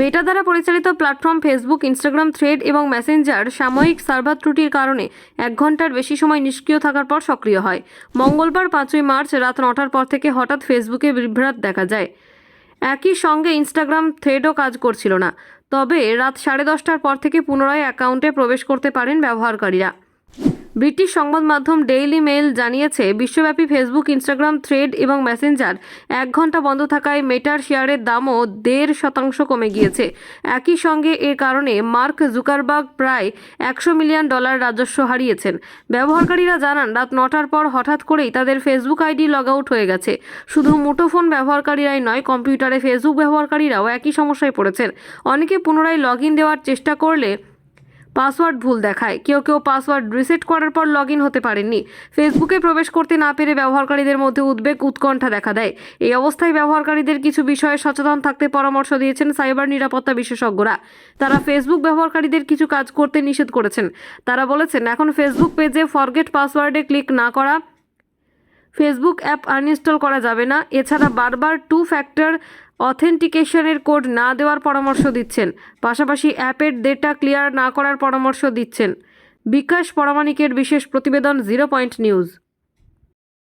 মেটা দ্বারা পরিচালিত platform Facebook Instagram thread এবং মেসেঞ্জার সাময়িক সার্ভার ত্রুটির কারণে এক ঘণ্টার বেশি সময় নিষ্ক্রিয় থাকার পর সক্রিয় হয়। মঙ্গলবার পাঁচই মার্চ রাত নটার পর থেকে হঠাৎ ফেসবুকে বিভ্রাট দেখা যায়। একই সঙ্গে ইনস্টাগ্রাম থ্রেডও কাজ করছিল না। তবে রাত সাড়ে দশটার পর থেকে পুনরায় অ্যাকাউন্টে প্রবেশ করতে পারেন ব্যবহারকারীরা। ব্রিটিশ সংবাদ মাধ্যম ডেইলি মেইল জানিয়েছে, বিশ্বব্যাপী ফেসবুক ইনস্টাগ্রাম থ্রেড এবং মেসেঞ্জার এক ঘণ্টা বন্ধ থাকায় মেটার শেয়ারের দামও দেড় শতাংশ কমে গিয়েছে। একই সঙ্গে এর কারণে মার্ক জুকারবার্গ প্রায় একশো মিলিয়ন ডলার রাজস্ব হারিয়েছেন। ব্যবহারকারীরা জানান, রাত নটার পর হঠাৎ করেই তাদের ফেসবুক আইডি লগ আউট হয়ে গেছে। শুধু মুঠোফোন ব্যবহারকারীরাই নয়, কম্পিউটারে ফেসবুক ব্যবহারকারীরাও একই সমস্যায় পড়েছেন। অনেকে পুনরায় লগ ইন দেওয়ার চেষ্টা করলে পাসওয়ার্ড ভুল দেখায়। কেউ কেউ পাসওয়ার্ড রিসেট করার পর লগ হতে পারেননি। ফেসবুকে প্রবেশ করতে না পেরে ব্যবহারকারীদের মধ্যে উদ্বেগ, উৎকণ্ঠা দেখা দেয়। এই অবস্থায় ব্যবহারকারীদের কিছু বিষয়ে সচেতন থাকতে পরামর্শ দিয়েছেন সাইবার নিরাপত্তা বিশেষজ্ঞরা। তারা ফেসবুক ব্যবহারকারীদের কিছু কাজ করতে নিষেধ করেছেন। তারা বলেছেন, এখন ফেসবুক পেজে ফরগেট পাসওয়ার্ডে ক্লিক না করা ফেসবুক অ্যাপ আনইনস্টল করা যাবে না। এছাড়া বারবার টু ফ্যাক্টর অথেন্টিকেশনের কোড না দেওয়ার পরামর্শ দিচ্ছেন। পাশাপাশি অ্যাপের ডেটা ক্লিয়ার না করার পরামর্শ দিচ্ছেন। বিকাশ পরামানিকের বিশেষ প্রতিবেদন জিরো পয়েন্ট নিউজ।